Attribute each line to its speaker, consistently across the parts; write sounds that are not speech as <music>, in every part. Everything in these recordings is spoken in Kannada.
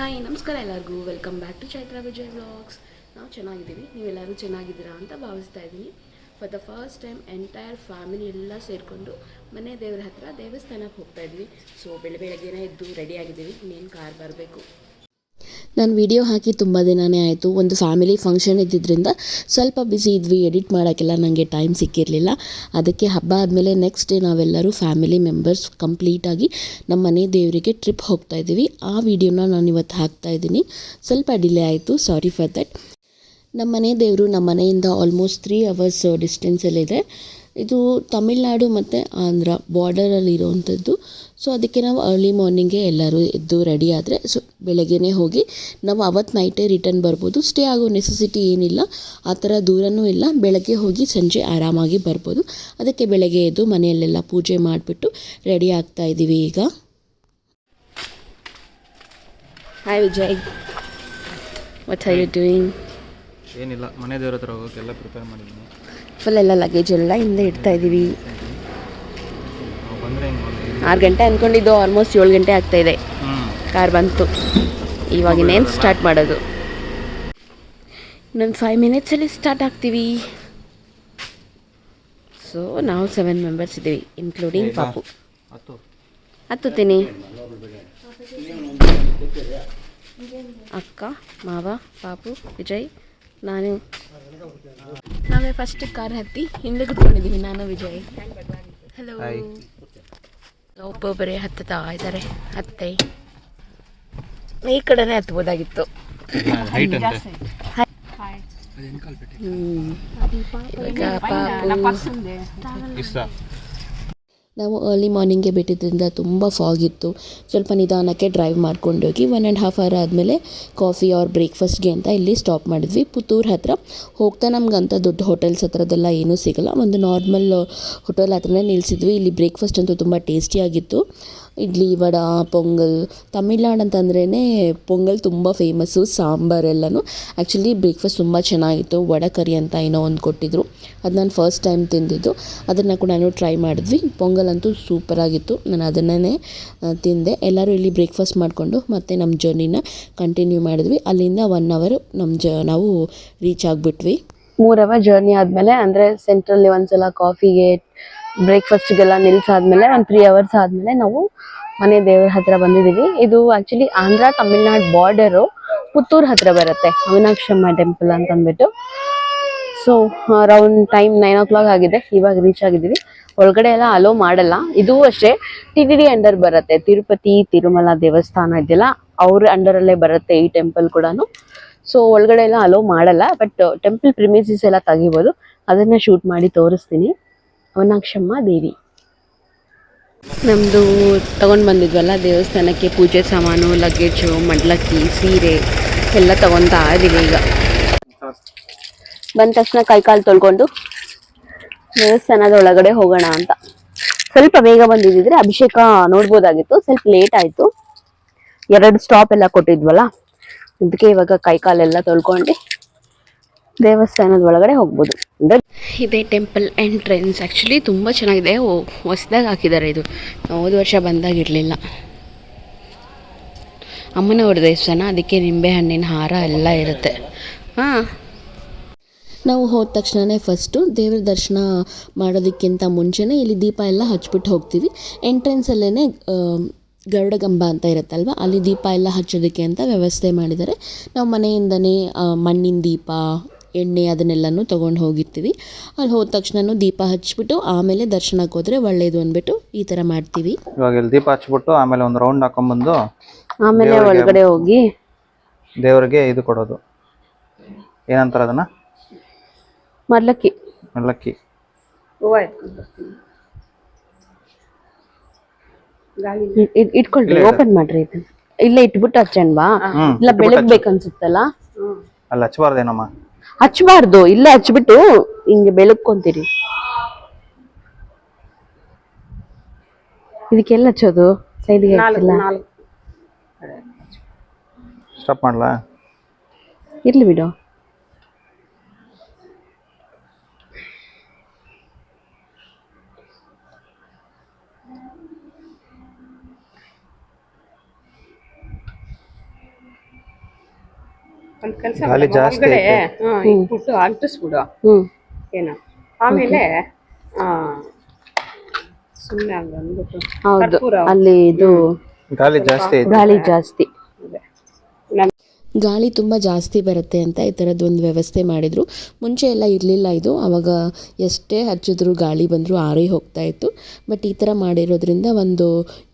Speaker 1: ಹಾಯ್ ನಮಸ್ಕಾರ ಎಲ್ಲರಿಗೂ. Welcome back to Chaitra Vijay vlogs ನಾವು ಚೆನ್ನಾಗಿದ್ದೀವಿ. ನೀವೆಲ್ಲರೂ ಚೆನ್ನಾಗಿದ್ದೀರಾ ಅಂತ ಭಾವಿಸ್ತಾ ಇದ್ದೀನಿ. For the first time entire family ಎಲ್ಲ ಸೇರಿಕೊಂಡು ಮನೆ ದೇವರ ಹತ್ರ ದೇವಸ್ಥಾನಕ್ಕೆ ಹೋಗ್ತಾ ಇದ್ವಿ ಸೊ ಬೆಳೆ ಬೆಳಗ್ಗೆನೇ ಎದ್ದು ರೆಡಿ ಆಗಿದ್ದೀವಿ. ಇನ್ನೇನು ಕಾರ್ ಬರಬೇಕು?
Speaker 2: ನಾನು ವಿಡಿಯೋ ಹಾಕಿ ತುಂಬ ದಿನವೇ ಆಯಿತು. ಒಂದು ಫ್ಯಾಮಿಲಿ ಫಂಕ್ಷನ್ ಇದ್ದಿದ್ದರಿಂದ ಸ್ವಲ್ಪ ಬ್ಯುಸಿ ಇದ್ವಿ ಎಡಿಟ್ ಮಾಡೋಕ್ಕೆಲ್ಲ ನನಗೆ ಟೈಮ್ ಸಿಕ್ಕಿರಲಿಲ್ಲ. ಅದಕ್ಕೆ ಹಬ್ಬ ಆದಮೇಲೆ ನೆಕ್ಸ್ಟ್ ಡೇ ನಾವೆಲ್ಲರೂ ಫ್ಯಾಮಿಲಿ ಮೆಂಬರ್ಸ್ ಕಂಪ್ಲೀಟಾಗಿ ನಮ್ಮ ಮನೆ ದೇವರಿಗೆ ಟ್ರಿಪ್ ಹೋಗ್ತಾ ಇದ್ದೀವಿ. ಆ ವಿಡಿಯೋನ ನಾನು ಇವತ್ತು ಹಾಕ್ತಾ ಇದ್ದೀನಿ. ಸ್ವಲ್ಪ ಡಿಲೇ ಆಯಿತು. ಸಾರಿ ಫಾರ್ ದಟ್ ನಮ್ಮ ಮನೆ ದೇವರು ನಮ್ಮ ಮನೆಯಿಂದ ಆಲ್ಮೋಸ್ಟ್ ತ್ರೀ ಅವರ್ಸ್ ಡಿಸ್ಟೆನ್ಸಲ್ಲಿದೆ ಇದು ತಮಿಳ್ನಾಡು ಮತ್ತು ಆಂಧ್ರ ಬಾರ್ಡರಲ್ಲಿ ಇರೋವಂಥದ್ದು ಸೊ ಅದಕ್ಕೆ ನಾವು ಅರ್ಲಿ ಮಾರ್ನಿಂಗೇ ಎಲ್ಲರೂ ಎದ್ದು ರೆಡಿ ಆದರೆ ಸೊ ಬೆಳಗ್ಗೆನೇ ಹೋಗಿ ನಾವು ಅವತ್ತು ನೈಟೇ ರಿಟರ್ನ್ ಬರ್ಬೋದು. ಸ್ಟೇ ಆಗೋ ನೆಸೆಸಿಟಿ ಏನಿಲ್ಲ, ಆ ಥರ ದೂರನೂ ಇಲ್ಲ. ಬೆಳಗ್ಗೆ ಹೋಗಿ ಸಂಜೆ ಆರಾಮಾಗಿ ಬರ್ಬೋದು. ಅದಕ್ಕೆ ಬೆಳಗ್ಗೆ ಎದ್ದು ಮನೆಯಲ್ಲೆಲ್ಲ ಪೂಜೆ ಮಾಡಿಬಿಟ್ಟು ರೆಡಿ ಆಗ್ತಾ ಇದ್ದೀವಿ ಈಗ.
Speaker 1: Hi Vijay. What are you doing
Speaker 3: ಏನಿಲ್ಲ ಮನೆ ದೇವ್ರ ಹತ್ರ ಹೋಗೋಕ್ಕೆಲ್ಲ ಪ್ರಿಪೇರ್ ಮಾಡಿದ್ದೀನಿ.
Speaker 1: ಫುಲ್ ಎಲ್ಲ ಲಗೇಜ್ ಎಲ್ಲ ಹಿಂದೆ ಇಡ್ತಾ ಇದ್ದೀವಿ
Speaker 3: ನಾವು ಬಂದರೆ ಹಿಂಗೆ ಒಂದು
Speaker 1: ಆರು ಗಂಟೆ ಅಂದ್ಕೊಂಡಿದ್ದು ಆಲ್ಮೋಸ್ಟ್ ಏಳು ಗಂಟೆ ಆಗ್ತಾ ಇದೆ.
Speaker 3: ಹ್ಞೂ
Speaker 1: ಕಾರ್ ಬಂತು. ಇವಾಗ ಇನ್ನೇನು ಸ್ಟಾರ್ಟ್ ಮಾಡೋದು? ಇನ್ನೊಂದು ಫೈವ್ ಮಿನಿಟ್ಸಲ್ಲಿ ಸ್ಟಾರ್ಟ್ ಆಗ್ತೀವಿ. ಸೊ ನಾವು ಸೆವೆನ್ ಮೆಂಬರ್ಸ್ ಇದ್ದೀವಿ ಇನ್ಕ್ಲೂಡಿಂಗ್ ಪಾಪು.
Speaker 3: ಹತ್ತು.
Speaker 1: ಹತ್ತುತ್ತೀನಿ. ಅಕ್ಕ ಮಾವ ಪಾಪು ವಿಜಯ್. ನಾನು. ನಾವೇ ಫಸ್ಟ್ ಕಾರ್ ಹತ್ತಿ ಹಿಂದೆ ಕುತ್ಕೊಂಡಿದ್ದೀವಿ ನಾನು ವಿಜಯ್. ಹಲೋ. ಒಬ್ಬೊಬ್ಬರೇ ಹತ್ತುತ್ತಾ ಇದ್ದಾರೆ. ಹತ್ತೆ. ಈ ಕಡೆನೇ ಹತ್ಬೋದಾಗಿತ್ತು.
Speaker 3: ಹೈಟ್ ಅಂತೆ
Speaker 1: ಹ್ಮ್. ಇವಾಗ ಪಾಪು
Speaker 3: ಇಷ್ಟ
Speaker 2: ನಾವು ಅರ್ಲಿ ಮಾರ್ನಿಂಗೇ ಬಿಟ್ಟಿದ್ದರಿಂದ ತುಂಬ ಫಾಗ್ ಇತ್ತು. ಸ್ವಲ್ಪ ನಿಧಾನಕ್ಕೆ ಡ್ರೈವ್ ಮಾಡ್ಕೊಂಡು ಹೋಗಿ ಒನ್ ಆ್ಯಂಡ್ ಹಾಫ್ ಅವರ್ ಆದಮೇಲೆ ಕಾಫಿ ಆರ್ ಬ್ರೇಕ್ಫಾಸ್ಟ್ಗೆ ಅಂತ ಇಲ್ಲಿ ಸ್ಟಾಪ್ ಮಾಡಿದ್ವಿ. ಪುತ್ತೂರು ಹತ್ತಿರ ಹೋಗ್ತಾ ನಮ್ಗಂತ ದೊಡ್ಡ ಹೋಟೆಲ್ಸ್ ಹತ್ರದೆಲ್ಲ ಏನೂ ಸಿಗಲ್ಲ. ಒಂದು ನಾರ್ಮಲ್ ಹೋಟೆಲ್ ಹತ್ರನೇ ನಿಲ್ಲಿಸಿದ್ವಿ ಇಲ್ಲಿ ಬ್ರೇಕ್ಫಾಸ್ಟ್ ಅಂತೂ ತುಂಬ ಟೇಸ್ಟಿಯಾಗಿತ್ತು ಇಡ್ಲಿ, ವಡ, ಪೊಂಗಲ್ ತಮಿಳ್ನಾಡು ಅಂತಂದ್ರೇ ಪೊಂಗಲ್ ತುಂಬ ಫೇಮಸ್ಸು ಸಾಂಬಾರೆಲ್ಲನೂ ಆ್ಯಕ್ಚುಲಿ ಬ್ರೇಕ್ಫಾಸ್ಟ್ ತುಂಬ ಚೆನ್ನಾಗಿತ್ತು. ವಡ ಕರಿ ಅಂತ ಏನೋ ಒಂದು ಕೊಟ್ಟಿದ್ರು. ಅದು ನಾನು ಫಸ್ಟ್ ಟೈಮ್ ತಿಂದಿದ್ದು. ಅದನ್ನು ಕೂಡ ನಾನು ಟ್ರೈ ಮಾಡಿದ್ವಿ. ಪೊಂಗಲ್ ಅಂತೂ ಸೂಪರಾಗಿತ್ತು. ನಾನು ಅದನ್ನೇ ತಿಂದೆ. ಎಲ್ಲರೂ ಇಲ್ಲಿ ಬ್ರೇಕ್ಫಾಸ್ಟ್ ಮಾಡಿಕೊಂಡು ಮತ್ತೆ ನಮ್ಮ ಜರ್ನಿನ ಕಂಟಿನ್ಯೂ ಮಾಡಿದ್ವಿ. ಅಲ್ಲಿಂದ ಒನ್ ಅವರು ನಮ್ಮ ಜ, ನಾವು ರೀಚ್ ಆಗಿಬಿಟ್ವಿ.
Speaker 1: ಮೂರ್ ಅವರ್ ಜರ್ನಿ ಆದಮೇಲೆ, ಅಂದರೆ ಸೆಂಟ್ರಲ್ಲಿ ಒಂದ್ಸಲ ಕಾಫಿಗೆ ಬ್ರೇಕ್ಫಾಸ್ಟ್ಗೆಲ್ಲ ನಿಲ್ಸಾದ್ಮೇಲೆ, ಒಂದು ತ್ರೀ ಅವರ್ಸ್ ಆದಮೇಲೆ ನಾವು ಮನೆ ದೇವ್ರ ಹತ್ರ ಬಂದಿದ್ದೀವಿ. ಇದು ಆ್ಯಕ್ಚುಲಿ ಆಂಧ್ರ ತಮಿಳ್ನಾಡು ಬಾರ್ಡರು ಪುತ್ತೂರು ಹತ್ರ ಬರುತ್ತೆ. ಅವಿನಾಕ್ಷಮ್ಮ ಟೆಂಪಲ್ ಅಂತ ಅಂದ್ಬಿಟ್ಟು so around time nine o'clock ಆಗಿದೆ. ಇವಾಗ ರೀಚ್ ಆಗಿದ್ದೀವಿ. ಒಳಗಡೆ ಎಲ್ಲ ಅಲೋ ಮಾಡಲ್ಲ. ಇದು ಅಷ್ಟೇ ಟಿ ಟಿ ಡಿ ಅಂಡರ್ ಬರುತ್ತೆ. ತಿರುಪತಿ, ತಿರುಮಲ ದೇವಸ್ಥಾನ ಇದೆಯಲ್ಲ ಅವ್ರ ಅಂಡರಲ್ಲೇ ಬರುತ್ತೆ ಈ ಟೆಂಪಲ್ ಕೂಡ ಸೊ ಒಳಗಡೆ ಎಲ್ಲ ಅಲೋ ಮಾಡಲ್ಲ. ಬಟ್ ಟೆಂಪಲ್ ಪ್ರಿಮಿಸಿಸ್ ಎಲ್ಲ ತೆಗಿಬೋದು. ಅದನ್ನ ಶೂಟ್ ಮಾಡಿ ತೋರಿಸ್ತೀನಿ. ಅವನಾಕ್ಷಮ್ಮ ದೇವಿ. ನಮ್ಮದು ತಗೊಂಡು ಬಂದಿದ್ವಲ್ಲ, ದೇವಸ್ಥಾನಕ್ಕೆ ಪೂಜೆ ಸಾಮಾನು ಲಗೇಜು ಮಡ್ಲಕ್ಕಿ, ಸೀರೆ ಎಲ್ಲ ತಗೊತಾ ಇದೀವಿ ಈಗ. ಬಂದ ತಕ್ಷಣ ಕೈಕಾಲು ತೊಳ್ಕೊಂಡು ದೇವಸ್ಥಾನದ ಒಳಗಡೆ ಹೋಗೋಣ ಅಂತ. ಸ್ವಲ್ಪ ಬೇಗ ಬಂದಿದ್ದಿದ್ರೆ ಅಭಿಷೇಕ ನೋಡ್ಬೋದಾಗಿತ್ತು. ಸ್ವಲ್ಪ ಲೇಟ್ ಆಯಿತು. ಎರಡು ಸ್ಟಾಪ್ ಎಲ್ಲ ಕೊಟ್ಟಿದ್ವಲ್ಲ? ಅದಕ್ಕೆ ಇವಾಗ ಕೈಕಾಲೆಲ್ಲ ತೊಳ್ಕೊಂಡು ದೇವಸ್ಥಾನದ ಒಳಗಡೆ ಹೋಗ್ಬೋದು. ಇದೆ ಟೆಂಪಲ್ ಎಂಟ್ರೆನ್ಸ್ ಆ್ಯಕ್ಚುಲಿ ತುಂಬ ಚೆನ್ನಾಗಿದೆ. ಹೊಸ್ದಾಗಿ ಹಾಕಿದ್ದಾರೆ ಇದು. ಹೋದ ವರ್ಷ ಬಂದಾಗಿರಲಿಲ್ಲ ಅಮ್ಮನವ್ರ ದೇವಸ್ಥಾನ, ಅದಕ್ಕೆ ನಿಂಬೆ ಹಣ್ಣಿನ ಹಾರ ಎಲ್ಲ ಇರುತ್ತೆ. ಹಾಂ.
Speaker 2: ನಾವು ಹೋದ ತಕ್ಷಣವೇ ಫಸ್ಟು ದೇವ್ರ ದರ್ಶನ ಮಾಡೋದಕ್ಕಿಂತ ಮುಂಚೆನೇ ಇಲ್ಲಿ ದೀಪ ಎಲ್ಲ ಹಚ್ಬಿಟ್ಟು ಹೋಗ್ತೀವಿ. ಎಂಟ್ರೆನ್ಸಲ್ಲೇ ಗರುಡಗಂಬ ಅಂತ ಇರುತ್ತಲ್ವ? ಅಲ್ಲಿ ದೀಪ ಎಲ್ಲ ಹಚ್ಚೋದಕ್ಕೆ ಅಂತ ವ್ಯವಸ್ಥೆ ಮಾಡಿದ್ದಾರೆ. ನಾವು ಮನೆಯಿಂದನೇ ಮಣ್ಣಿನ ದೀಪ ಎಣ್ಣೆ ಅದನ್ನೆಲ್ಲನೂ ತೊಗೊಂಡು ಹೋಗಿರ್ತೀವಿ. ಅಲ್ಲಿ ಹೋದ ತಕ್ಷಣ ದೀಪ ಹಚ್ಚಿಬಿಟ್ಟು ಆಮೇಲೆ ದರ್ಶನಕ್ಕೆ ಹೋದರೆ ಒಳ್ಳೆಯದು ಅಂದ್ಬಿಟ್ಟು ಈ ಥರ ಮಾಡ್ತೀವಿ.
Speaker 3: ಇವಾಗ ಇಲ್ಲಿ ದೀಪ ಹಚ್ಚಿಬಿಟ್ಟು ಆಮೇಲೆ ಒಂದು ರೌಂಡ್ ಹಾಕೊಂಡ್ಬಂದು
Speaker 1: ಆಮೇಲೆ ಒಳಗಡೆ ಹೋಗಿ.
Speaker 3: ದೇವರಿಗೆ ಇದು ಕೊಡೋದು. ಏನಂತಾರೆ ಅದನ್ನ?
Speaker 1: ಮರ್ಲಕ್ಕಿ
Speaker 3: ಮಲ್ಲಕ್ಕಿ.
Speaker 1: ಹೂವ
Speaker 3: ಇಟ್ಕೊಳ್ಳಿ ಇದೆ.
Speaker 1: ಓಪನ್ ಮಾಡ್ರಿ ಇದನ್ನ. ಇಲ್ಲ ಇಟ್ಬಿಟ್ಟು ಹಚ್ಚಣ್ವಾ? ಇಲ್ಲ ಬೆಳಗ್ಬೇಕು ಅನ್ಸುತ್ತಲ್ಲ
Speaker 3: ಅಲ್ಲಿ ಹಚ್ಬಾರ್ದೇನಮ್ಮ
Speaker 1: ಹಚ್ಬಾರ್ದು ಇಲ್ಲೇ ಹಚ್ಬಿಟ್ಟು ಹಿಂಗೆ ಬೆಳಗ್ಕೊಂತೀರಿ. ಇದಕ್ಕೆಲ್ಲ ಹಚ್ಚೋದು? ಸೈಡ್ಗೆ
Speaker 3: ಸ್ಟಾಪ್ ಮಾಡ್ಲಾ?
Speaker 1: ಇರ್ಲಿ ಬಿಡು.
Speaker 4: ಒಂದ್ ಕೆಲಸ
Speaker 3: ಗಾಳಿ ಜಾಸ್ತಿ
Speaker 4: ಒಳಗಡೆ
Speaker 3: ಐತೆ.
Speaker 4: ಹಾ, ಇಟ್ಬಿಟ್ಟು ಅಂಟಿಸ್ಬಿಡು.
Speaker 1: ಹ್ಮ್.
Speaker 4: ಏನು. ಆಮೇಲೆ ಆ ಸುಮ್ಮನೆ ಹಂಗ
Speaker 1: ಹೌದು.
Speaker 4: ಕರ್ಪೂರ.
Speaker 1: ಅಲ್ಲಿ ಇದು
Speaker 3: ಗಾಳಿ ಜಾಸ್ತಿ ಐತೆ.
Speaker 1: ಗಾಳಿ ಜಾಸ್ತಿ.
Speaker 2: ಗಾಳಿ ತುಂಬ ಜಾಸ್ತಿ ಬರುತ್ತೆ ಅಂತ ಈ ಥರದ್ದು ಒಂದು ವ್ಯವಸ್ಥೆ ಮಾಡಿದರು. ಮುಂಚೆ ಎಲ್ಲ ಇರಲಿಲ್ಲ ಇದು. ಆವಾಗ ಎಷ್ಟೇ ಹಚ್ಚಿದ್ರು ಗಾಳಿ ಬಂದರೂ ಆರಿ ಹೋಗ್ತಾ ಇತ್ತು. ಬಟ್ ಈ ಥರ ಮಾಡಿರೋದ್ರಿಂದ ಒಂದು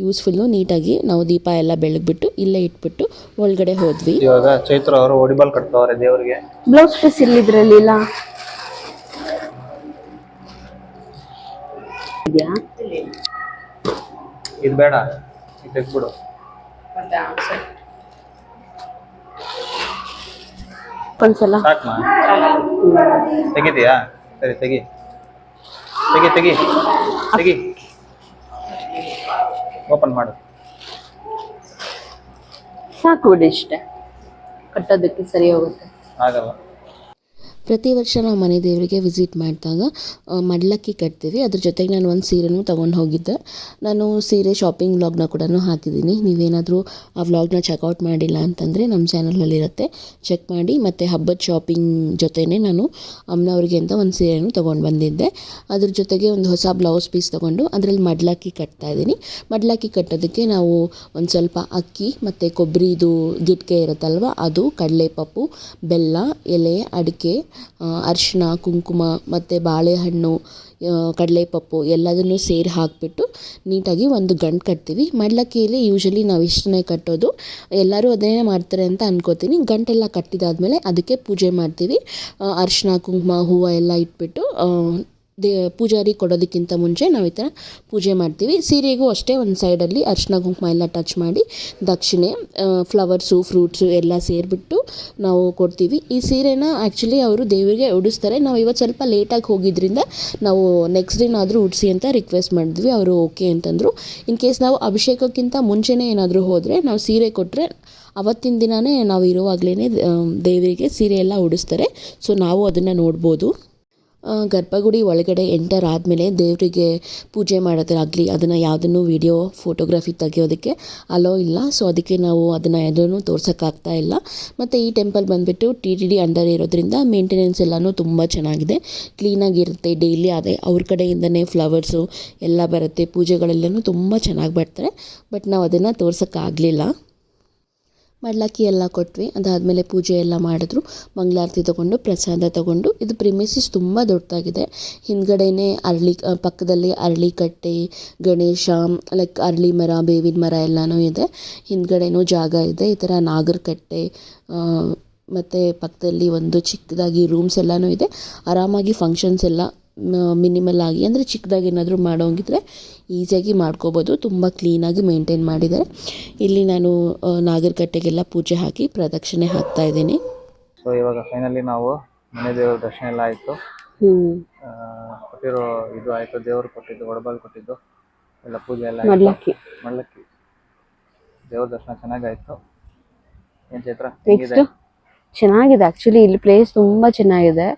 Speaker 2: ಯೂಸ್ಫುಲ್ಲು ನೀಟಾಗಿ ನಾವು ದೀಪ ಎಲ್ಲ ಬೆಳಗ್ಬಿಟ್ಟು ಇಲ್ಲೇ ಇಟ್ಬಿಟ್ಟು ಒಳಗಡೆ ಹೋದ್ವಿ.
Speaker 3: ಇವಾಗ ಚೈತ್ರ ಅವರು ಒಡಿಬಾಲ್ ಕಟ್ತವ್ರೆ ದೇವರಿಗೆ.
Speaker 1: ಬ್ಲೌಸ್ ಪೀಸ್ ಇಲ್ಲಿದ್ರಲ್ಲಿಲ್ಲ ಇದ್ಯಾ?
Speaker 3: ಇದು ಬೇಡ ಇದು ತೆಗ್ದ್ಬಿಡು
Speaker 4: ಮತ್ತೆ ಆ ಸರಿ.
Speaker 1: ಒಂದ್ಸಲ
Speaker 3: ಸಾಕ್ಮಾ ತೆಗಿತೀಯಾ? ಸರಿ ತೆಗಿ. ತೆಗಿ ತೆಗಿ. ತೆಗಿ. ಓಪನ್ ಮಾಡು.
Speaker 1: ಸಾಕು ಬಿಡಿ ಇಷ್ಟೇ. ಕಟ್ಟೋದಕ್ಕೆ ಸರಿ ಹೋಗುತ್ತೆ.
Speaker 3: ಆಗಲ್ಲ.
Speaker 2: ಪ್ರತಿ ವರ್ಷ ನಾವು ಮನೆ ದೇವರಿಗೆ ವಿಸಿಟ್ ಮಾಡಿದಾಗ ಮಡ್ಲಕ್ಕಿ ಕಟ್ತೀವಿ. ಅದ್ರ ಜೊತೆಗೆ ನಾನು ಒಂದು ಸೀರೆನೂ ತೊಗೊಂಡು ಹೋಗಿದ್ದೆ. ನಾನು ಸೀರೆ ಶಾಪಿಂಗ್ ವ್ಲಾಗ್ನ ಕೂಡ ಹಾಕಿದ್ದೀನಿ. ನೀವೇನಾದರೂ ಆ ವ್ಲಾಗ್ನ ಚೆಕ್ಔಟ್ ಮಾಡಿಲ್ಲ ಅಂತಂದರೆ ನಮ್ಮ ಚಾನಲಲ್ಲಿರುತ್ತೆ ಚೆಕ್ ಮಾಡಿ, ಮತ್ತು ಹಬ್ಬದ ಶಾಪಿಂಗ್ ಜೊತೆನೇ ನಾನು ಅಮ್ಮನವ್ರಿಗೆ ಅಂತ ಒಂದು ಸೀರೆನೂ ತೊಗೊಂಡು ಬಂದಿದ್ದೆ. ಅದ್ರ ಜೊತೆಗೆ ಒಂದು ಹೊಸ ಬ್ಲೌಸ್ ಪೀಸ್ ತೊಗೊಂಡು ಅದರಲ್ಲಿ ಮಡ್ಲಕ್ಕಿ ಕಟ್ತಾ ಇದ್ದೀನಿ. ಮಡ್ಲಕ್ಕಿ ಕಟ್ಟೋದಕ್ಕೆ ನಾವು ಒಂದು ಸ್ವಲ್ಪ ಅಕ್ಕಿ ಮತ್ತು ಕೊಬ್ಬರಿದು ಗಿಟ್ಕೆ ಇರುತ್ತಲ್ವ, ಅದು ಕಡಲೆಪಪ್ಪು, ಬೆಲ್ಲ, ಎಲೆ, ಅಡಿಕೆ ಆ, ಅರಿಶಿನ ಕುಂಕುಮ ಮತ್ತು ಬಾಳೆಹಣ್ಣು ಕಡಲೆಪಪ್ಪು ಎಲ್ಲದನ್ನು ಸೇರಿ ಹಾಕಿಬಿಟ್ಟು ನೀಟಾಗಿ ಒಂದು ಗಂಟು ಕಟ್ತೀವಿ. ಮಡ್ಲಕ್ಕಿಯಲ್ಲಿ ಯೂಶಲಿ ನಾವು ಇಷ್ಟನೇ ಕಟ್ಟೋದು. ಎಲ್ಲರೂ ಅದನ್ನೇ ಮಾಡ್ತಾರೆ ಅಂತ ಅಂದ್ಕೋತೀನಿ ಗಂಟೆಲ್ಲ ಕಟ್ಟಿದಾದಮೇಲೆ ಅದಕ್ಕೆ ಪೂಜೆ ಮಾಡ್ತೀವಿ. ಆ, ಅರಿಶಿನ ಕುಂಕುಮ ಹೂವು ಎಲ್ಲ ಇಟ್ಬಿಟ್ಟು ದೇ ಪೂಜಾರಿ ಕೊಡೋದಕ್ಕಿಂತ ಮುಂಚೆ ನಾವು ಈ ಥರ ಪೂಜೆ ಮಾಡ್ತೀವಿ. ಸೀರೆಗೂ ಅಷ್ಟೇ ಒಂದು ಸೈಡಲ್ಲಿ ಅರ್ಶಿನ ಕುಂಕುಮ ಎಲ್ಲ ಟಚ್ ಮಾಡಿ, ದಕ್ಷಿಣೆ ಫ್ಲವರ್ಸು ಫ್ರೂಟ್ಸು ಎಲ್ಲ ಸೇರಿಬಿಟ್ಟು ನಾವು ಕೊಡ್ತೀವಿ. ಈ ಸೀರೆನ ಆ್ಯಕ್ಚುಲಿ ಅವರು ದೇವರಿಗೆ ಉಡಿಸ್ತಾರೆ. ನಾವು ಇವತ್ತು ಸ್ವಲ್ಪ ಲೇಟಾಗಿ ಹೋಗಿದ್ದರಿಂದ ನಾವು ನೆಕ್ಸ್ಟ್ ಡೇನಾದರೂ ಉಡಿಸಿ ಅಂತ ರಿಕ್ವೆಸ್ಟ್ ಮಾಡಿದ್ವಿ. ಅವರು ಓಕೆ ಅಂತಂದರು. ಇನ್ ಕೇಸ್ ನಾವು ಅಭಿಷೇಕಕ್ಕಿಂತ ಮುಂಚೆನೇ ಏನಾದರೂ ಹೋದರೆ ನಾವು ಸೀರೆ ಕೊಟ್ಟರೆ ಅವತ್ತಿನ ದಿನವೇ ನಾವು ಇರುವಾಗಲೇ ದೇವರಿಗೆ ಸೀರೆ ಎಲ್ಲ ಉಡಿಸ್ತಾರೆ. ಸೊ ನಾವು ಅದನ್ನು ನೋಡ್ಬೋದು. ಗರ್ಭಗುಡಿ ಒಳಗಡೆ ಎಂಟರ್ ಆದಮೇಲೆ ದೇವರಿಗೆ ಪೂಜೆ ಮಾಡೋದಾಗಲಿ ಅದನ್ನು ಯಾವುದನ್ನು ವಿಡಿಯೋ ಫೋಟೋಗ್ರಫಿ ತೆಗಿಯೋದಕ್ಕೆ ಅಲೋ ಇಲ್ಲ. ಸೊ ಅದಕ್ಕೆ ನಾವು ಅದನ್ನು ಯಾವುದನ್ನು ತೋರ್ಸೋಕ್ಕಾಗ್ತಾ ಇಲ್ಲ. ಮತ್ತು ಈ ಟೆಂಪಲ್ ಬಂದುಬಿಟ್ಟು ಟಿ ಟಿ ಡಿ ಅಂಡರ್ ಇರೋದ್ರಿಂದ ಮೇಂಟೆನೆನ್ಸ್ ಎಲ್ಲನೂ ತುಂಬ ಚೆನ್ನಾಗಿದೆ. ಕ್ಲೀನಾಗಿರುತ್ತೆ ಡೈಲಿ ಅದೇ. ಅವ್ರ ಕಡೆಯಿಂದನೇ ಫ್ಲವರ್ಸು ಎಲ್ಲ ಬರುತ್ತೆ, ಪೂಜೆಗಳೆಲ್ಲನೂ ತುಂಬ ಚೆನ್ನಾಗಿ ಬರ್ತಾರೆ. ಬಟ್ ನಾವು ಅದನ್ನು ತೋರ್ಸೋಕ್ಕಾಗಲಿಲ್ಲ. ಮಡ್ಲಕ್ಕಿ ಎಲ್ಲ ಕೊಟ್ವಿ, ಅದಾದಮೇಲೆ ಪೂಜೆ ಎಲ್ಲ ಮಾಡಿದ್ರು. ಮಂಗಳಾರತಿ ತೊಗೊಂಡು, ಪ್ರಸಾದ ತೊಗೊಂಡು. ಇದು ಪ್ರಿಮಿಸಿಸ್ ತುಂಬ ದೊಡ್ಡದಾಗಿದೆ. ಹಿಂದ್ಗಡೆನೇ ಅರಳಿ ಪಕ್ಕದಲ್ಲಿ ಪಕ್ಕದಲ್ಲಿ ಅರಳಿಕಟ್ಟೆ ಗಣೇಶ ಲೈಕ್ ಅರಳಿ ಮರ, ಬೇವಿನ ಮರ ಎಲ್ಲನೂ ಇದೆ. ಹಿಂದ್ಗಡೆನೂ ಜಾಗ ಇದೆ. ಈ ಥರ ನಾಗರಕಟ್ಟೆ ಮತ್ತು ಪಕ್ಕದಲ್ಲಿ ಒಂದು ಚಿಕ್ಕದಾಗಿ ರೂಮ್ಸ್ ಎಲ್ಲನೂ ಇದೆ. ಆರಾಮಾಗಿ ಫಂಕ್ಷನ್ಸ್ ಎಲ್ಲ ಮಿನಿಮಲ್ ಆಗಿ ಅಂದರೆ ಚಿಕ್ಕದಾಗಿ ಏನಾದರೂ ಮಾಡೋಂಗಿದ್ರೆ ಈಸಿಯಾಗಿ ಮಾಡ್ಕೋಬೋದು. ತುಂಬ ಕ್ಲೀನಾಗಿ ಮೇಂಟೈನ್ ಮಾಡಿದ್ದಾರೆ. ಇಲ್ಲಿ ನಾನು ನಾಗರಕಟ್ಟೆಗೆಲ್ಲ ಪೂಜೆ ಹಾಕಿ ಪ್ರದಕ್ಷಿಣೆ ಹಾಕ್ತಾ ಇದ್ದೀನಿ.
Speaker 3: ಸೊ ಇವಾಗ ಫೈನಲಿ ನಾವು ಮನೆ ದೇವ್ರ ದರ್ಶನ ಎಲ್ಲ ಆಯಿತು. ಕೊಟ್ಟಿರೋ ಇದು ಆಯಿತು ದೇವರು ಕೊಟ್ಟಿದ್ದು ಒಡಬಾಲ್ ಕೊಟ್ಟಿದ್ದು ಎಲ್ಲ ಪೂಜೆ ಎಲ್ಲ
Speaker 1: ಮಡ್ಲಕ್ಕಿ
Speaker 3: ಮಡ್ಲಕ್ಕಿ ದೇವ್ರ ದರ್ಶನ ಚೆನ್ನಾಗಾಯ್ತು. ಏನ್ ಚೈತ್ರ?
Speaker 1: ಚೆನ್ನಾಗಿದೆ. ಆಕ್ಚುಲಿ ಇಲ್ಲಿ ಪ್ಲೇಸ್ ತುಂಬಾ ಚೆನ್ನಾಗಿದೆ.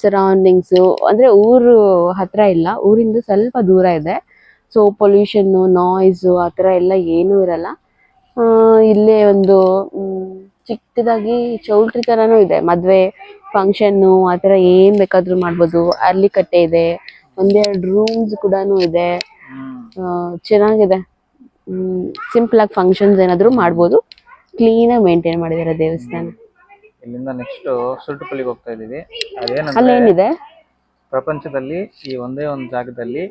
Speaker 1: ಸರೌಂಡಿಂಗ್ಸು ಅಂದ್ರೆ ಊರು ಹತ್ರ ಇಲ್ಲ ಊರಿಂದ ಸ್ವಲ್ಪ ದೂರ ಇದೆ. ಸೊ ಪೊಲ್ಯೂಷನ್ ನಾಯ್ಸ್ ಆ ಥರ ಎಲ್ಲ ಏನೂ ಇರಲ್ಲ. ಇಲ್ಲೇ ಒಂದು ಚಿಕ್ಕದಾಗಿ ಚೌಲ್ಟ್ರಿ ಥರನೂ ಇದೆ. ಮದುವೆ ಫಂಕ್ಷನ್ನು ಆ ಥರ ಏನು ಬೇಕಾದರೂ ಮಾಡ್ಬೋದು. ಅರ್ಲಿ ಕಟ್ಟೆ ಇದೆ. ಒಂದೆರಡು ರೂಮ್ಸ್ ಕೂಡ ಇದೆ. ಚೆನ್ನಾಗಿದೆ. ಸಿಂಪಲ್ ಆಗಿ ಫಂಕ್ಷನ್ಸ್ ಏನಾದರೂ ಮಾಡ್ಬೋದು. ಕ್ಲೀನಾಗಿ ಮೇಂಟೈನ್ ಮಾಡಿದ್ದಾರೆ ದೇವಸ್ಥಾನ.
Speaker 3: ಇಲ್ಲಿಂದ ನೆಕ್ಸ್ಟ್ ಸುರ್ಟುಪಲ್ಲಿಗೆ ಹೋಗ್ತಾ ಇದೀವಿ ಅದೇನಂದ್ರೆ
Speaker 1: ಅಲ್ಲೇನಿದೆ
Speaker 3: ಪ್ರಪಂಚದಲ್ಲಿ ಈ ಒಂದೇ ಒಂದು ಜಾಗದಲ್ಲಿ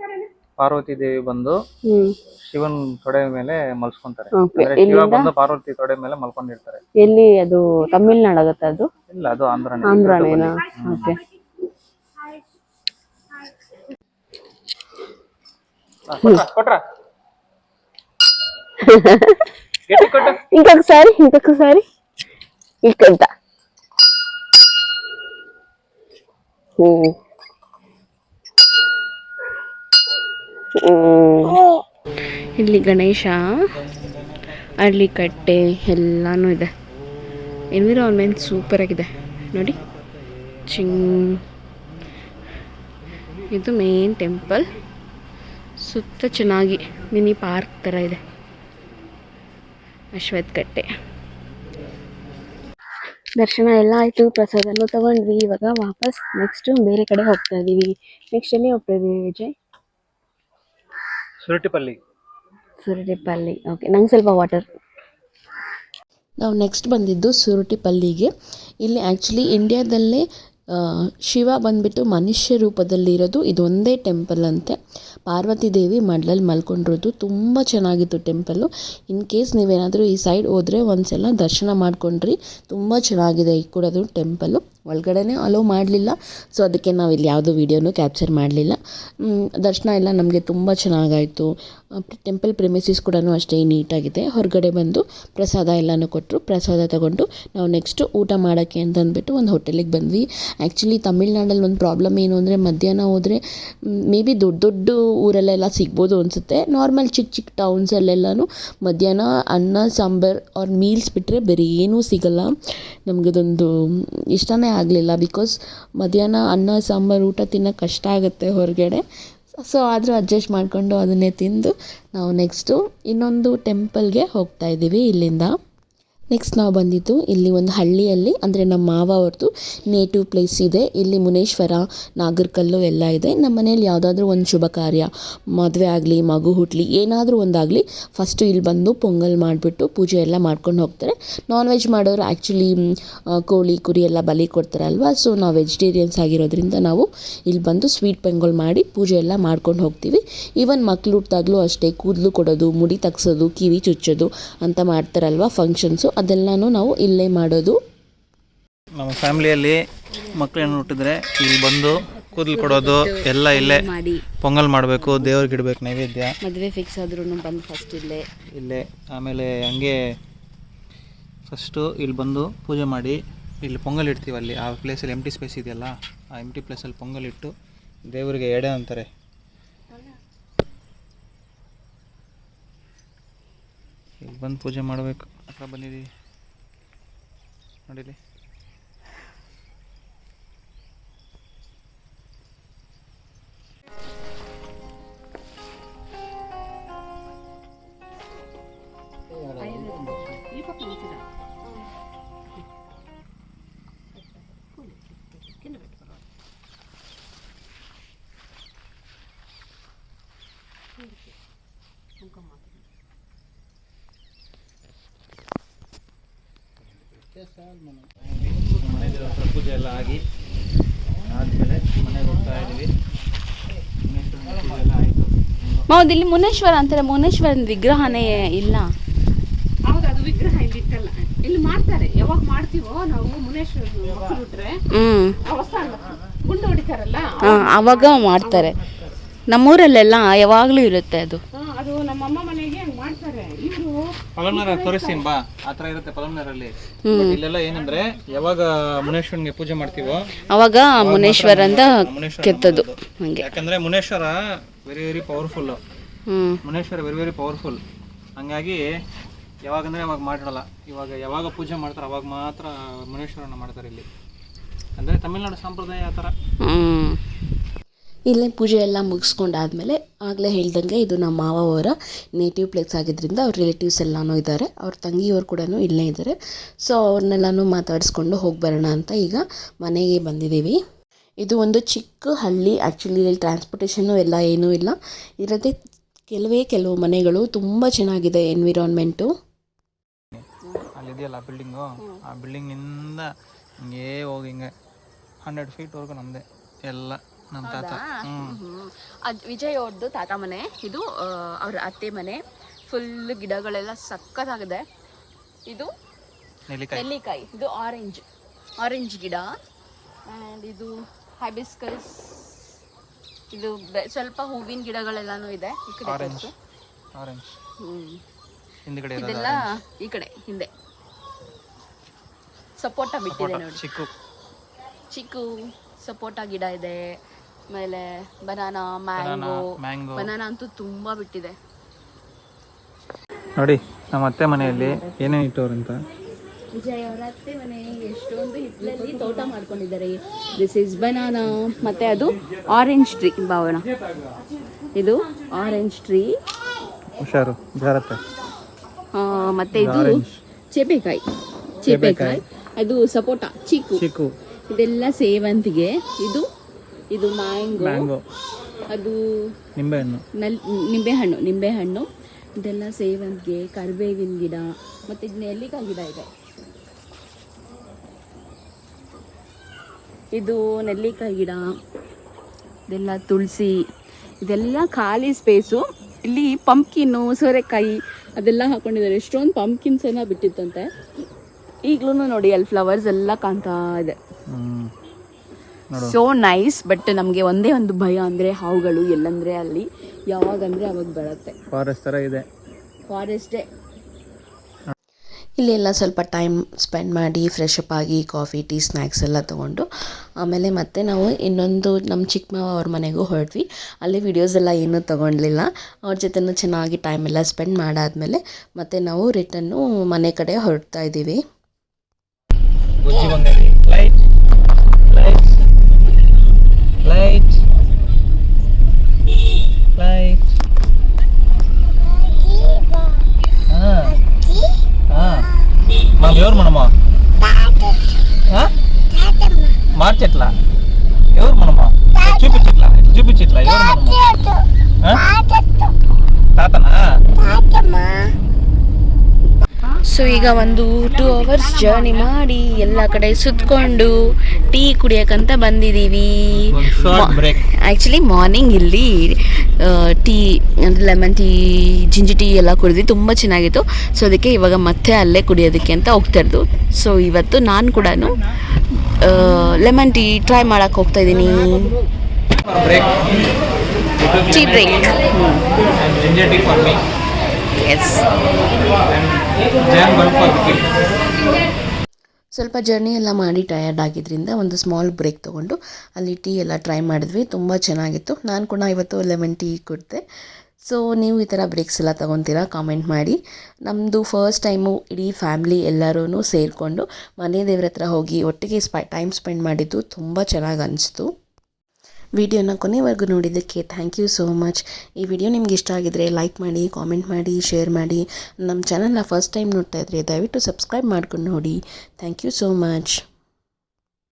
Speaker 3: ಪಾರ್ವತಿ ದೇವಿ ಬಂದು
Speaker 1: ಹ್ಮ್
Speaker 3: ಶಿವನ್ ತೊಡೆ ಮೇಲೆ ಮಲ್ಸ್ಕೊಂತಾರೆ
Speaker 1: Okay.
Speaker 3: ಅಂದ್ರೆ ಶಿವ
Speaker 1: ಎಲ್ಲಿಂದ?
Speaker 3: ಬಂದು ಪಾರ್ವತಿ ತೊಡೆ ಮೇಲೆ ಮಲ್ಕೊಂಡಿರ್ತಾರೆ
Speaker 1: ಎಲ್ಲಿ ಅದು ತಮಿಳ್ನಾಡು ಆಗತ್ತಾ ಅದು
Speaker 3: ಇಲ್ಲ ಅದು ಆಂಧ್ರನೇ
Speaker 1: ಆಂಧ್ರನೇನಾ ಓಕೆ
Speaker 3: ಹಾ, ಕೊಟ್ರಾ? ಕೊಟ್ರಾ? ಗಟ್ಟಿ ಕೊಟ್ಟು
Speaker 1: ఇంకొకసారి <laughs> ఇంకొకసారి ఇక్కడ ಹ್ಮ್. ಇಲ್ಲಿ ಗಣೇಶ ಅರ್ಳಿಕಟ್ಟೆ ಎಲ್ಲಾನು ಇದೆ. ಎನ್ವಿರಾನ್ಮೆಂಟ್ ಸೂಪರ್ ಆಗಿದೆ. ನೋಡಿ. ಚಿಂಗ್. ಇದು ಮೇನ್ ಟೆಂಪಲ್ ಸುತ್ತ ಚೆನ್ನಾಗಿ ಮಿನಿ ಪಾರ್ಕ್ ಥರ ಇದೆ. ಅಶ್ವತ್ ಕಟ್ಟೆ. ದರ್ಶನ ಎಲ್ಲ ಆಯಿತು. ಪ್ರಸಾದನೂ ತಗೊಂಡ್ವಿ. ಇವಾಗ ವಾಪಸ್ ನೆಕ್ಸ್ಟ್ ಬೇರೆ ಕಡೆ ಹೋಗ್ತಾ ಇದ್ದೀವಿ ನೆಕ್ಸ್ಟ್ ಎಲ್ಲಿ ಹೋಗ್ತಾ ಇದೀವಿ ವಿಜಯ್?
Speaker 3: ಸುರಟಿಪಲ್ಲಿ.
Speaker 1: ಸುರಟಿಪಲ್ಲಿ. ಓಕೆ ನಂಗೆ ಸ್ವಲ್ಪ ವಾಟರ್
Speaker 2: ನಾವು ನೆಕ್ಸ್ಟ್ ಬಂದಿದ್ದು ಸುರುಟಿಪಲ್ಲಿಗೆ. ಇಲ್ಲಿ ಆ್ಯಕ್ಚುಲಿ ಇಂಡಿಯಾದಲ್ಲೇ ಶಿವ ಬಂದುಬಿಟ್ಟು ಮನುಷ್ಯ ರೂಪದಲ್ಲಿರೋದು ಇದೊಂದೇ ಟೆಂಪಲ್ ಅಂತೆ. ಪಾರ್ವತಿ ದೇವಿ ಮಡ್ಲಲ್ಲಿ ಮಲ್ಕೊಂಡಿರೋದು ತುಂಬ ಚೆನ್ನಾಗಿತ್ತು ಟೆಂಪಲ್ಲು ಇನ್ ಕೇಸ್ ನೀವೇನಾದರೂ ಈ ಸೈಡ್ ಹೋದರೆ ಒಂದ್ಸಲ ದರ್ಶನ ಮಾಡ್ಕೊಂಡ್ರಿ. ತುಂಬ ಚೆನ್ನಾಗಿದೆ ಈ ಕೂಡ ಅದು ಟೆಂಪಲ್ಲು ಒಳಗಡೆನೇ ಅಲೋ ಮಾಡಲಿಲ್ಲ. ಸೊ ಅದಕ್ಕೆ ನಾವು ಇಲ್ಲಿ ಯಾವುದೂ ವೀಡಿಯೋನು ಕ್ಯಾಪ್ಚರ್ ಮಾಡಲಿಲ್ಲ. ದರ್ಶನ ಎಲ್ಲ ನಮಗೆ ತುಂಬ ಚೆನ್ನಾಗಾಯಿತು. ಟೆಂಪಲ್ ಪ್ರೆಮಿಸಿಸ್ ಕೂಡ ಅಷ್ಟೇ ನೀಟಾಗಿದೆ. ಹೊರಗಡೆ ಬಂದು ಪ್ರಸಾದ ಎಲ್ಲನೂ ಕೊಟ್ಟರು ಪ್ರಸಾದ ತಗೊಂಡು ನಾವು ನೆಕ್ಸ್ಟು ಊಟ ಮಾಡೋಕ್ಕೆ ಅಂತಂದ್ಬಿಟ್ಟು ಒಂದು ಹೋಟೆಲಿಗೆ ಬಂದ್ವಿ. ಆ್ಯಕ್ಚುಲಿ ತಮಿಳ್ನಾಡಲ್ಲಿ ಒಂದು ಪ್ರಾಬ್ಲಮ್ ಏನು ಅಂದರೆ ಮಧ್ಯಾಹ್ನ ಹೋದರೆ ಮೇ ಬಿ ದೊಡ್ಡ ದೊಡ್ಡ ಊರಲ್ಲೆಲ್ಲ ಸಿಗ್ಬೋದು ಅನಿಸುತ್ತೆ. ನಾರ್ಮಲ್ ಚಿಕ್ಕ ಚಿಕ್ಕ ಟೌನ್ಸಲ್ಲೆಲ್ಲನೂ ಮಧ್ಯಾಹ್ನ ಅನ್ನ, ಸಾಂಬಾರು ಅವ್ರ ಮೀಲ್ಸ್ ಬಿಟ್ಟರೆ ಬೇರೆ ಏನೂ ಸಿಗಲ್ಲ. ನಮಗದೊಂದು ಇಷ್ಟನೇ ಆಗಲಿಲ್ಲ ಬಿಕಾಸ್ ಮಧ್ಯಾಹ್ನ ಅನ್ನ, ಸಾಂಬಾರು, ಊಟ ತಿನ್ನೋಕ್ಕೆ ಕಷ್ಟ ಆಗುತ್ತೆ ಹೊರಗಡೆ. ಸೊ ಆದರೂ ಅಡ್ಜಸ್ಟ್ ಮಾಡಿಕೊಂಡು ಅದನ್ನೇ ತಿಂದು ನಾವು ನೆಕ್ಸ್ಟು ಇನ್ನೊಂದು ಟೆಂಪಲ್ಗೆ ಹೋಗ್ತಾ ಇದ್ದೀವಿ ಇಲ್ಲಿಂದ. ನೆಕ್ಸ್ಟ್ ನಾವು ಬಂದಿದ್ದು ಇಲ್ಲಿ ಒಂದು ಹಳ್ಳಿಯಲ್ಲಿ, ಅಂದರೆ ನಮ್ಮ ಮಾವ ಅವ್ರದ್ದು ನೇಟಿವ್ ಪ್ಲೇಸ್ ಇದೆ. ಇಲ್ಲಿ ಮುನೇಶ್ವರ, ನಾಗರಕಲ್ಲು ಎಲ್ಲ ಇದೆ. ನಮ್ಮ ಮನೇಲಿ ಯಾವುದಾದ್ರೂ ಒಂದು ಶುಭ ಕಾರ್ಯ, ಮದುವೆ ಆಗಲಿ, ಮಗು ಹುಟ್ಟಲಿ ಏನಾದರೂ ಒಂದಾಗಲಿ ಫಸ್ಟು ಇಲ್ಲಿ ಬಂದು ಪೊಂಗಲ್ ಮಾಡಿಬಿಟ್ಟು ಪೂಜೆ ಎಲ್ಲ ಮಾಡ್ಕೊಂಡು ಹೋಗ್ತಾರೆ. ನಾನ್ ವೆಜ್ ಮಾಡೋರು ಆ್ಯಕ್ಚುಲಿ ಕೋಳಿ, ಕುರಿ ಎಲ್ಲ ಬಲಿ ಕೊಡ್ತಾರಲ್ವ? ಸೊ ನಾವು ವೆಜಿಟೇರಿಯನ್ಸ್ ಆಗಿರೋದ್ರಿಂದ ನಾವು ಇಲ್ಲಿ ಬಂದು ಸ್ವೀಟ್ ಪೊಂಗಲ್ ಮಾಡಿ ಪೂಜೆ ಎಲ್ಲ ಮಾಡ್ಕೊಂಡು ಹೋಗ್ತೀವಿ. ಈವನ್ ಮಕ್ಳು ಹುಟ್ಟಿದಾಗಲೂ ಅಷ್ಟೇ, ಕೂದಲು ಕೊಡೋದು, ಮುಡಿ ತಗ್ಸೋದು, ಕಿವಿ ಚುಚ್ಚೋದು ಅಂತ ಮಾಡ್ತಾರಲ್ವ ಫಂಕ್ಷನ್ಸು ಅದೆಲ್ಲನೂ ನಾವು ಇಲ್ಲೇ ಮಾಡೋದು.
Speaker 3: ನಮ್ಮ ಫ್ಯಾಮಿಲಿಯಲ್ಲಿ ಮಕ್ಕಳೇನು ಹುಟ್ಟಿದ್ರೆ ಇಲ್ಲಿ ಬಂದು ಕೂದಲು ಕೊಡೋದು ಎಲ್ಲ ಇಲ್ಲೇ
Speaker 1: ಮಾಡಿ
Speaker 3: ಪೊಂಗಲ್ ಮಾಡಬೇಕು ದೇವ್ರಿಗೆ ಇಡಬೇಕು ನೈವೇದ್ಯ.
Speaker 1: ಮದುವೆ ಫಿಕ್ಸ್ ಆದ್ರೂ ಬಂದು ಫಸ್ಟ್ ಇಲ್ಲೇ.
Speaker 3: ಇಲ್ಲೇ ಆಮೇಲೆ ಹಂಗೆ ಫಸ್ಟು ಇಲ್ಲಿ ಬಂದು ಪೂಜೆ ಮಾಡಿ ಇಲ್ಲಿ ಪೊಂಗಲ್ ಇಡ್ತೀವಿ ಅಲ್ಲಿ. ಆ ಪ್ಲೇಸಲ್ಲಿ ಎಂಟಿ ಸ್ಪೇಸ್ ಇದೆಯಲ್ಲ ಆ ಎಂಟಿ ಪ್ಲೇಸಲ್ಲಿ ಪೊಂಗಲ್ ಇಟ್ಟು ದೇವರಿಗೆ ಎಡೆ ಅಂತಾರೆ. ಇಲ್ಲಿ ಬಂದು ಪೂಜೆ ಮಾಡಬೇಕು. ಹತ್ರ ಬಂದಿದ್ದೀವಿ ನೋಡಿಲಿ ಮನೆ ದೇವ್ರ ಪೂಜೆ ಎಲ್ಲ ಆಗಿ ಆದಮೇಲೆ ಮನೆಗೆ ಹೋಗ್ತಾ ಇದ್ದೀವಿ ಎಲ್ಲ ಆಯಿತು
Speaker 1: ಹೌದು ಇಲ್ಲಿ ಮುನೇಶ್ವರ ಅಂತಾರೆ. ಮುನೇಶ್ವರನ ವಿಗ್ರಹನೇ ಇಲ್ಲ.
Speaker 4: ಹೌದು ಅದು ವಿಗ್ರಹ ಇಲ್ಲಿ ಇಟ್ಟಲ್ಲ ಇಲ್ಲಿ ಮಾಡ್ತಾರೆ. ಯಾವಾಗ ಮಾಡ್ತೀವೋ ನಾವು ಮುನೇಶ್ವರ ಬಿಟ್ರೆ ಹೊಸ ಗುಂಡು ಹೊಡಿತಾರಲ್ಲ
Speaker 1: ಅವಾಗ ಮಾಡ್ತಾರೆ. ನಮ್ಮೂರಲ್ಲೆಲ್ಲ ಯಾವಾಗಲೂ ಇರುತ್ತೆ ಅದು.
Speaker 4: ಅದು ನಮ್ಮ ಅಮ್ಮ ಮನೆಗೆ ಹಂಗ್ ಮಾಡ್ತಾರೆ. ಇವರು
Speaker 3: ಪಲಂನರ ತೋರಿಸ್ತೀನಿ ಬಾ ಆ ಥರ ಇರುತ್ತೆ ಪಲಂನರಲ್ಲಿ. ಇಲ್ಲೆಲ್ಲ ಏನಂದ್ರೆ ಯಾವಾಗ ಮುನೇಶ್ವರನಿಗೆ ಪೂಜೆ ಮಾಡ್ತೀವೋ
Speaker 1: ಅವಾಗ ಮುನೇಶ್ವರಂದ
Speaker 3: ಮುನೇಶ್ವರ
Speaker 1: ಕೆತ್ತದು ಹಂಗೆ.
Speaker 3: ಯಾಕಂದ್ರೆ Muneshwara very very powerful
Speaker 1: hmm.
Speaker 3: Muneshwara very very powerful ಹಂಗಾಗಿ ಯಾವಾಗಂದ್ರೆ ಅವಾಗ ಮಾಡಿರಲ್ಲ. ಇವಾಗ ಯಾವಾಗ ಪೂಜೆ ಮಾಡ್ತಾರೆ ಅವಾಗ ಮಾತ್ರ ಮುನೇಶ್ವರನ ಮಾಡ್ತಾರೆ ಇಲ್ಲಿ. ಅಂದ್ರೆ ತಮಿಳ್ನಾಡು ಸಂಪ್ರದಾಯ ಆ ಥರ.
Speaker 1: ಹ್ಮ್.
Speaker 2: ಇಲ್ಲೇ ಪೂಜೆ ಎಲ್ಲ ಮುಗಿಸ್ಕೊಂಡಾದ್ಮೇಲೆ ಆಗಲೇ ಹೇಳ್ದಂಗೆ ಇದು ನಮ್ಮ ಮಾವ ಅವರ ನೇಟಿವ್ ಪ್ಲೇಸ್ ಆಗಿದ್ದರಿಂದ ಅವ್ರ ರಿಲೇಟಿವ್ಸ್ ಎಲ್ಲನೂ ಇದ್ದಾರೆ. ಅವ್ರ ತಂಗಿಯವರು ಕೂಡ ಇಲ್ಲೇ ಇದ್ದಾರೆ. ಸೊ ಅವ್ರನ್ನೆಲ್ಲನೂ ಮಾತಾಡಿಸ್ಕೊಂಡು ಹೋಗಿ ಬರೋಣ ಅಂತ ಈಗ ಮನೆಗೆ ಬಂದಿದ್ದೀವಿ. ಇದು ಒಂದು ಚಿಕ್ಕ ಹಳ್ಳಿ. ಆ್ಯಕ್ಚುಲಿ ಇಲ್ಲಿ ಟ್ರಾನ್ಸ್ಪೋರ್ಟೇಷನ್ನು ಎಲ್ಲ ಏನೂ ಇಲ್ಲ. ಇರೋದೇ ಕೆಲವೇ ಕೆಲವು ಮನೆಗಳು ತುಂಬ ಚೆನ್ನಾಗಿದೆ ಎನ್ವಿರಾನ್ಮೆಂಟು
Speaker 3: ಅಲ್ಲಿದೆಯಲ್ಲ ಬಿಲ್ಡಿಂಗು ಆ ಬಿಲ್ಡಿಂಗಿಂದ ಹಿಂಗೇ ಹೋಗಿ ಹಿಂಗೆ ಹಂಡ್ರೆಡ್ ಫೀಟ್ವರೆಗೂ ನಮ್ಮದೇ ಎಲ್ಲ. ನಮ್ಮ ತಾತ.
Speaker 1: ಅದು ವಿಜಯ್ ಅವ್ರದ್ದು ತಾತ ಮನೆ. ಇದು ಅವ್ರ ಅತ್ತೆ ಮನೆ. ಫುಲ್ ಗಿಡಗಳೆಲ್ಲ ಸಕ್ಕತ್ತಾಗಿದೆ. ಇದು
Speaker 3: ನೆಲ್ಲಿಕಾಯಿ.
Speaker 1: ಇದು ಆರೆಂಜ್ ಆರೆಂಜ್ ಗಿಡ. ಆ್ಯಂಡ್ ಇದು ಹೈಬಿಸ್ಕಸ್ ಇದು ಸ್ವಲ್ಪ ಹೂವಿನ ಗಿಡಗಳೆಲ್ಲಾನು ಇದೆ ಈ ಕಡೆ.
Speaker 3: ಹಿಂದ್ಗಡೆ
Speaker 1: ಇದೆಲ್ಲ ಈ ಕಡೆ ಹಿಂದೆ. ಸಪೋಟ ಬಿಟ್ಟಿದೆ ನೋಡಿ.
Speaker 3: ಚಿಕ್ಕು.
Speaker 1: ಚಿಕ್ಕು ಸಪೋಟ ಗಿಡ ಇದೆ. ಆಮೇಲೆ ಬನಾನಾ ಮ್ಯಾಂಗೋ.
Speaker 3: ಮ್ಯಾಂಗೋ.
Speaker 1: ಬನಾನಾ ಅಂತೂ ತುಂಬಾ ಬಿಟ್ಟಿದೆ.
Speaker 3: ನೋಡಿ ನಮ್ಮ ಅತ್ತೆ ಮನೆಯಲ್ಲಿ ಏನೇ ಇಟ್ಟವ್ರಂತ
Speaker 1: ವಿಜಯ್ ಅವರ ಅತ್ತೆ ಮನೆ ಎಷ್ಟೊಂದು ಹಿತ್ತಲಲ್ಲಿ ತೋಟ ಮಾಡ್ಕೊಂಡಿದ್ದಾರೆ. ದಿಸ್ ಇಸ್ ಬನಾನಾ ಮತ್ತೆ ಅದು ಆರೆಂಜ್ ಟ್ರೀ ಭಾವನ ಇದು ಆರೆಂಜ್ ಟ್ರೀ
Speaker 3: ಹುಷಾರು ಜಾರತ್ತೆ.
Speaker 1: ಮತ್ತೆ ಇದು ಚೇಪೆಕಾಯಿ. ಚೇಪೆಕಾಯಿ.
Speaker 5: ಅದು ಸಪೋಟ ಚೀಕು.
Speaker 3: ಚಿಕ್ಕು
Speaker 5: ಇದೆಲ್ಲ ಸೇವಂತಿಗೆ. ಇದು ಇದು ಮ್ಯಾಂಗೋ
Speaker 3: ಮ್ಯಾಂಗೋ
Speaker 5: ಅದು
Speaker 3: ನಿಂಬೆಹಣ್ಣು.
Speaker 5: ನಲ್ ನಿಂಬೆಹಣ್ಣು ನಿಂಬೆಹಣ್ಣು. ಇದೆಲ್ಲ ಸೇವಂತಿಗೆ ಕರಿಬೇವಿನ ಗಿಡ ಮತ್ತು ಇದು ನೆಲ್ಲಿಕಾಯಿ ಗಿಡ ಇದೆ. ಇದು ನೆಲ್ಲಿಕಾಯಿ ಗಿಡ ಇದೆಲ್ಲ ತುಳಸಿ ಇದೆಲ್ಲ ಖಾಲಿ ಸ್ಪೇಸು ಇಲ್ಲಿ ಪಂಪ್ಕಿನ್ನು ಸೋರೆಕಾಯಿ ಅದೆಲ್ಲ ಹಾಕೊಂಡಿದ್ದಾರೆ. ಎಷ್ಟೊಂದು ಪಂಪ್ಕಿನ್ಸನ್ನ ಬಿಟ್ಟಿತ್ತಂತೆ. ಈಗಲೂ ನೋಡಿ ಅಲ್ಲಿ ಫ್ಲವರ್ಸ್ ಎಲ್ಲ ಕಾಣ್ತಾ ಇದೆ. ಸೋ ನೈಸ್ ಬಟ್ ನಮಗೆ ಒಂದೇ ಒಂದು ಭಯ ಅಂದ್ರೆ ಹಾವುಗಳು ಎಲ್ಲಂದ್ರೆ ಅಲ್ಲಿ ಯಾವಾಗಂದ್ರೆ ಅವಾಗ ಬರುತ್ತೆ.
Speaker 3: ಫಾರೆಸ್ಟ್ ತರ ಇದೆ.
Speaker 5: ಫಾರೆಸ್ಟೇ
Speaker 2: ಎಲ್ಲ ಸ್ವಲ್ಪ ಟೈಮ್ ಸ್ಪೆಂಡ್ ಮಾಡಿ ಫ್ರೆಶ್ ಅಪ್ ಆಗಿ ಕಾಫಿ ಟೀ ಸ್ನ್ಯಾಕ್ಸ್ ಎಲ್ಲ ತೊಗೊಂಡು ಆಮೇಲೆ ಮತ್ತೆ ನಾವು ಇನ್ನೊಂದು ನಮ್ಮ ಚಿಕ್ಕ ಮಾವ ಅವ್ರ ಮನೆಗೂ ಹೊರಟ್ವಿ. ಅಲ್ಲಿ ವಿಡಿಯೋಸ್ ಎಲ್ಲ ಏನೂ ತೊಗೊಂಡ್ಲಿಲ್ಲ. ಅವ್ರ ಜೊತೆನೂ ಚೆನ್ನಾಗಿ ಟೈಮ್ ಎಲ್ಲ ಸ್ಪೆಂಡ್ ಮಾಡಾದಮೇಲೆ ಮತ್ತೆ ನಾವು ರಿಟರ್ನು ಮನೆ ಕಡೆ ಹೊರಡ್ತಾ ಇದ್ದೀವಿ.
Speaker 3: లైట్ లైట్ మనం ఎవరు మనమా? మార్చెట్లా? ఎవరు మనమా? చూపించట్లా? చూపించట్లా? ఎవరు మనము? తాతనా?
Speaker 2: ಸೊ ಈಗ ಒಂದು ಟೂ ಅವರ್ಸ್ ಜರ್ನಿ ಮಾಡಿ ಎಲ್ಲ ಕಡೆ ಸುತ್ಕೊಂಡು ಟೀ ಕುಡಿಯೋಕ್ಕಂತ ಬಂದಿದ್ದೀವಿ. ಆ್ಯಕ್ಚುಲಿ ಮಾರ್ನಿಂಗ್ ಇಲ್ಲಿ ಟೀ ಅಂದರೆ ಲೆಮನ್ ಟೀ ಜಿಂಜಿ ಟೀ ಎಲ್ಲ ಕುಡಿದ್ವಿ ತುಂಬ ಚೆನ್ನಾಗಿತ್ತು. ಸೊ ಅದಕ್ಕೆ ಇವಾಗ ಮತ್ತೆ ಅಲ್ಲೇ ಕುಡಿಯೋದಕ್ಕೆ ಅಂತ ಹೋಗ್ತಾ ಇರೋದು. ಸೊ ಇವತ್ತು ನಾನು ಕೂಡ ಲೆಮನ್ ಟೀ ಟ್ರೈ ಮಾಡೋಕ್ಕೆ ಹೋಗ್ತಾ ಇದ್ದೀನಿ. ಟೀ ಬ್ರೇಕ್ ಎಸ್ ಸ್ವಲ್ಪ ಜರ್ನಿ ಎಲ್ಲ ಮಾಡಿ ಟಯರ್ಡ್ ಆಗಿದ್ದರಿಂದ ಒಂದು ಸ್ಮಾಲ್ ಬ್ರೇಕ್ ತೊಗೊಂಡು ಅಲ್ಲಿ ಟೀ ಎಲ್ಲ ಟ್ರೈ ಮಾಡಿದ್ವಿ. ತುಂಬ ಚೆನ್ನಾಗಿತ್ತು. ನಾನು ಕೂಡ ಇವತ್ತು ಲೆಮನ್ ಟೀ ಕೊಡ್ತೆ ಸೊ ನೀವು ಈ ಥರ ಬ್ರೇಕ್ಸ್ ಎಲ್ಲ ತೊಗೊತೀರಾ? ಕಾಮೆಂಟ್ ಮಾಡಿ. ನಮ್ಮದು ಫಸ್ಟ್ ಟೈಮು ಇಡೀ ಫ್ಯಾಮ್ಲಿ ಎಲ್ಲರೂ ಸೇರಿಕೊಂಡು ಮನೆ ದೇವ್ರ ಹತ್ರ ಹೋಗಿ ಒಟ್ಟಿಗೆ ಸ್ಪೈ ಟೈಮ್ ಸ್ಪೆಂಡ್ ಮಾಡಿದ್ದು ತುಂಬ ಚೆನ್ನಾಗಿ ಅನಿಸ್ತು. ವಿಡಿಯೋನ ಕೊನೆವರೆಗೂ ನೋಡಿದ್ದಕ್ಕೆ ಥ್ಯಾಂಕ್ ಯು ಸೋ ಮಚ್ ಈ ವಿಡಿಯೋ ನಿಮ್ಗೆ ಇಷ್ಟ ಆಗಿದ್ರೆ ಲೈಕ್ ಮಾಡಿ ಕಾಮೆಂಟ್ ಮಾಡಿ ಶೇರ್ ಮಾಡಿ. ನಮ್ಮ ಚಾನಲ್ನ ಫಸ್ಟ್ ಟೈಮ್ ನೋಡ್ತಾ ಇದ್ರೆ ದಯವಿಟ್ಟು ಸಬ್ಸ್ಕ್ರೈಬ್ ಮಾಡ್ಕೊಂಡು ನೋಡಿ. Thank you so much